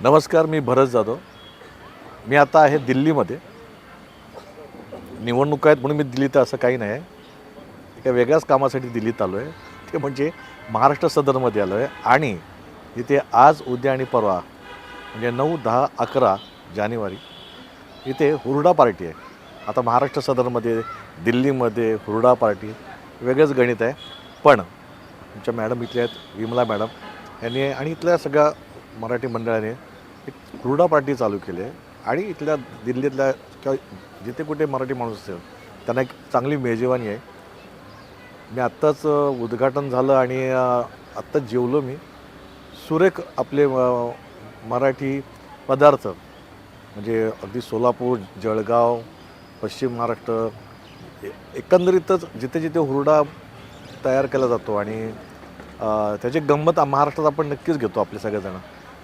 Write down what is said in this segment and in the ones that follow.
नमस्कार मी भरत जाधव. मी आता आहे दिल्लीमध्ये. निवडणूक आहेत म्हणून मी दिल्लीत असं काही नाही आहे. एका वेगळ्याच कामासाठी दिल्लीत आलो आहे ते म्हणजे महाराष्ट्र सदनमध्ये आलो आहे आणि इथे आज उद्या आणि परवा म्हणजे नऊ दहा अकरा जानेवारी इथे हुरडा पार्टी आहे. आता महाराष्ट्र सदनमध्ये दिल्लीमध्ये हुरडा पार्टी वेगळंच गणित आहे. पण आमच्या मॅडम इथल्या आहेत विमला मॅडम. यांनी आणि इथल्या सगळ्या मराठी मंडळाने एक हुरडा पार्टी चालू केली आहे. आणि इथल्या दिल्लीतल्या किंवा जिथे कुठे मराठी माणूस असेल त्यांना एक चांगली मेजवानी आहे. मी आत्ताच उद्घाटन झालं आणि आत्ताच जेवलो मी. सुरेख आपले मराठी पदार्थ म्हणजे अगदी सोलापूर जळगाव पश्चिम महाराष्ट्र एकंदरीतच जिथे जिथे हुरडा तयार केला जातो आणि त्याची गंमत महाराष्ट्रात आपण नक्कीच घेतो आपले सगळेजण.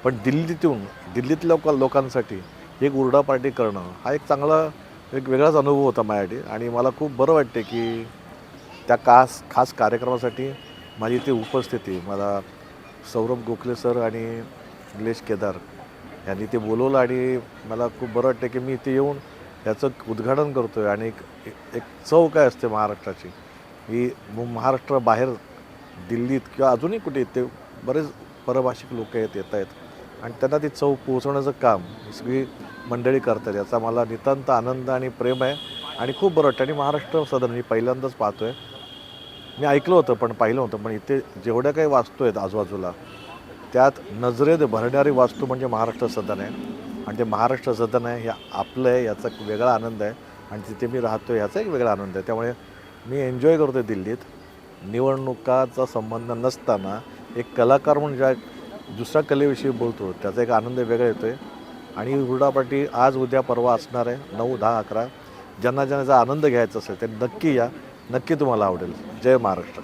पण दिल्लीतून दिल्लीतल्या लोक लोकांसाठी एक उरडा पार्टी करणं हा एक चांगला एक वेगळाच अनुभव होता माझ्यासाठी. आणि मला खूप बरं वाटते की त्या खास खास कार्यक्रमासाठी माझी इथे उपस्थिती मला सौरभ गोखले सर आणि निलेश केदार यांनी ते बोलवलं आणि मला खूप बरं वाटतं की मी इथे येऊन याचं उद्घाटन करतो आहे आणि एक एक चव काय असते महाराष्ट्राची? ही महाराष्ट्र महाराष्ट्राबाहेर दिल्लीत किंवा अजूनही कुठे इथे बरेच परभाषिक लोक आहेत येत आहेत. आणि त्यांना ती चव पोहोचवण्याचं काम सगळी मंडळी करतात. याचा मला नितांत आनंद आणि प्रेम आहे आणि खूप बरं वाटतं. आणि महाराष्ट्र सदन मी पहिल्यांदाच पाहतो आहे मी ऐकलं होतं पण पाहिलं होतं पण इथे जेवढ्या काही वास्तू आहेत आजूबाजूला त्यात नजरेत भरणारी वास्तू म्हणजे महाराष्ट्र सदन आहे. आणि ते महाराष्ट्र सदन आहे हे आपलं आहे याचा एक वेगळा आनंद आहे. आणि तिथे मी राहतो याचा एक वेगळा आनंद आहे. त्यामुळे मी एन्जॉय करतो दिल्लीत. निवडणुकाचा संबंध नसताना एक कलाकार म्हणून ज्या दुसऱ्या कलेविषयी बोलतो त्याचा एक आनंद वेगळा येतो आहे आणि हुरडापाटी आज उद्या परवा असणार आहे नऊ दहा अकरा. ज्यांना ज्यांना आनंद घ्यायचा असेल ते नक्की या. नक्की तुम्हाला आवडेल. जय महाराष्ट्र.